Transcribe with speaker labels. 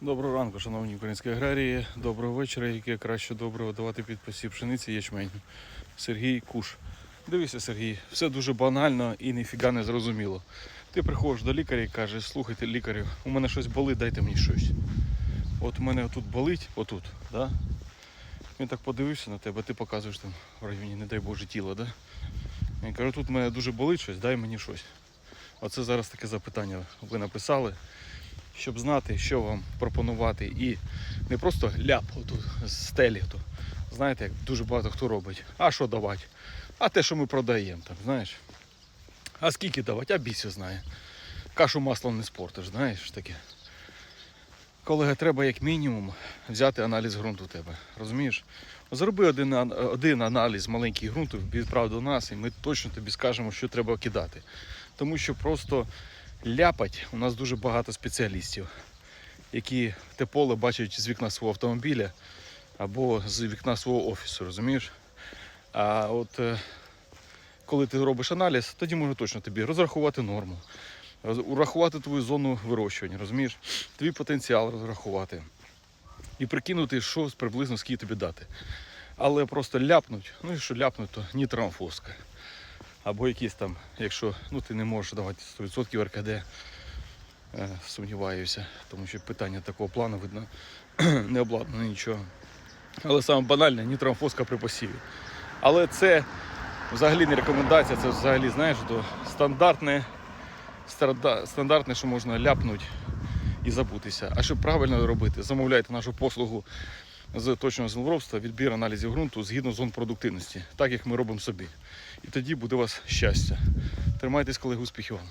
Speaker 1: Доброго ранку, шановні українські аграрії. Доброго вечора, яке краще доброго давати під посів пшениці ячменю. Сергій Куш. Дивися, Сергій, все дуже банально і ніфіга не зрозуміло. Ти приходиш до лікаря і кажеш, слухайте, лікарю, у мене щось болить, дайте мені щось. От у мене тут болить, отут, да? Він так подивився на тебе, ти показуєш там в районі, не дай Боже, тіла, да? Він каже, тут у мене дуже болить щось, дай мені щось. Оце зараз таке запитання ви написали щоб знати, що вам пропонувати, і не просто ляп отут з стелі. То, знаєте, як дуже багато хто робить. А що давати? А те, що ми продаємо, там, знаєш. А скільки давати? А бійся знає. Кашу маслом не спортиш, знаєш таке. Колега, треба як мінімум взяти аналіз ґрунту у тебе. Розумієш? Зроби один, один аналіз маленький ґрунту, відправ до нас, і ми точно тобі скажемо, що треба кидати. Тому що просто ляпать у нас дуже багато спеціалістів, які те поле бачать з вікна свого автомобіля або з вікна свого офісу, розумієш? А от е, коли ти робиш аналіз, тоді можна точно тобі розрахувати норму, урахувати твою зону вирощування, розумієш? Твій потенціал розрахувати і прикинути, що приблизно скільки тобі дати. Але просто ляпнуть, ну і що ляпнуть, то нітрамфоска. Або якісь там, якщо ну, ти не можеш давати 100% РКД, е, сумніваюся, тому що питання такого плану видно не обладнано нічого. Але саме банальне нітрамфоска при посіві. Але це взагалі не рекомендація, це взагалі, знаєш, то стандартне, стандартне, що можна ляпнути і забутися. А щоб правильно робити, замовляйте нашу послугу з точного землеробства, відбір аналізів ґрунту згідно зон продуктивності, так як ми робимо собі. І тоді буде у вас щастя. Тримайтесь, колеги, успіхів вам.